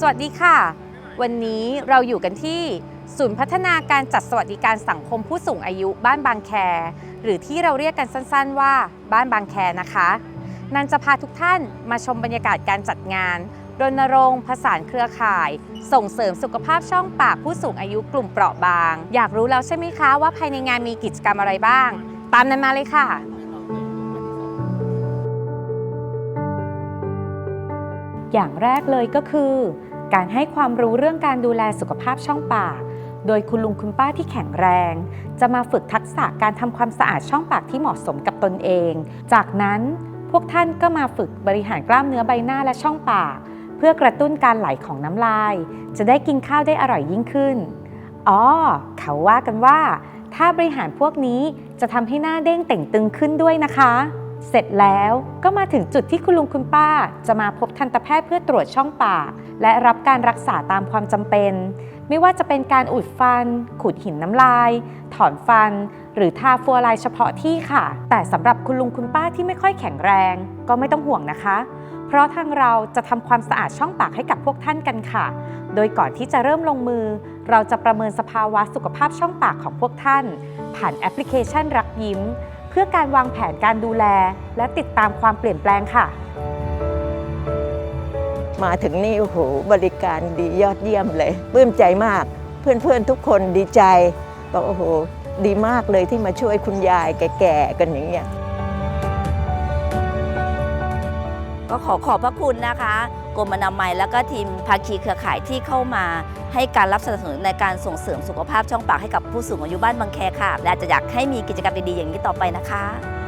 สวัสดีค่ะ วันนี้เราอยู่กันที่ศูนย์พัฒนาการจัดสวัสดิการสังคมผู้สูงอายุบ้านบางแค หรือที่เราเรียกกันสั้นๆว่าบ้านบางแคนะคะ นันจะพาทุกท่านมาชมบรรยากาศการจัดงานรณรงค์ผสานเครือข่าย ส่งเสริมสุขภาพช่องปากผู้สูงอายุกลุ่มเปราะบาง อยากรู้แล้วใช่ไหมคะว่าภายในงานมีกิจกรรมอะไรบ้าง ตามนั้นมาเลยค่ะ อย่างแรกเลยก็คือ การให้ความรู้เรื่องการดูแลสุขภาพช่องปาก โดยคุณลุงคุณป้าที่แข็งแรง จะมาฝึกทักษะการทำความสะอาดช่องปากที่เหมาะสมกับตนเอง จากนั้นพวกท่านก็มาฝึกบริหารกล้ามเนื้อใบหน้าและช่องปาก เพื่อกระตุ้นการไหลของน้ำลาย จะได้กินข้าวได้อร่อยยิ่งขึ้นอ๋อเขาว่ากันว่า ถ้าบริหารพวกนี้จะทำให้หน้าเด้งเต่งตึงขึ้นด้วยนะคะ เสร็จแล้วก็มาถึงจุดที่คุณลุงคุณป้า จะมาพบทันตแพทย์เพื่อตรวจช่องปาก และรับการรักษาตามความจำเป็น ไม่ว่าจะเป็นการอุดฟัน ขูดหินน้ำลาย ถอนฟัน หรือทาฟัวลน์เฉพาะที่ค่ะ แต่สำหรับคุณลุงคุณป้าที่ไม่ค่อยแข็งแรง ก็ไม่ต้องห่วงนะคะ เพราะทางเราจะทำความสะอาดช่องปากให้กับพวกท่านกันค่ะ โดยก่อนที่จะเริ่มลงมือ เราจะประเมินสภาวะสุขภาพช่องปากของพวกท่าน ผ่านแอปพลิเคชันรักยิ้ม พื่อการวางแผนการดูแล และติดตามความเปลี่ยนแปลงค่ะ มาถึงนี่โอ้โหบริการดียอดเยี่ยมเลยปลื้มใจมาก เพื่อนๆทุกคนดีใจบอกโอ้โห ดีมากเลยที่มาช่วยคุณยายแก่ๆกันอย่างเงี้ย ก็ขอขอบพระคุณนะคะกรมอนามัยและก็ทีมภาคีเครือข่ายที่เข้ามาให้การรับสนับสนุนในการส่งเสริมสุขภาพช่องปากให้กับผู้สูงอายุบ้านบางแคค่ะ และจะอยากให้มีกิจกรรมดีๆอย่างนี้ต่อไปนะคะ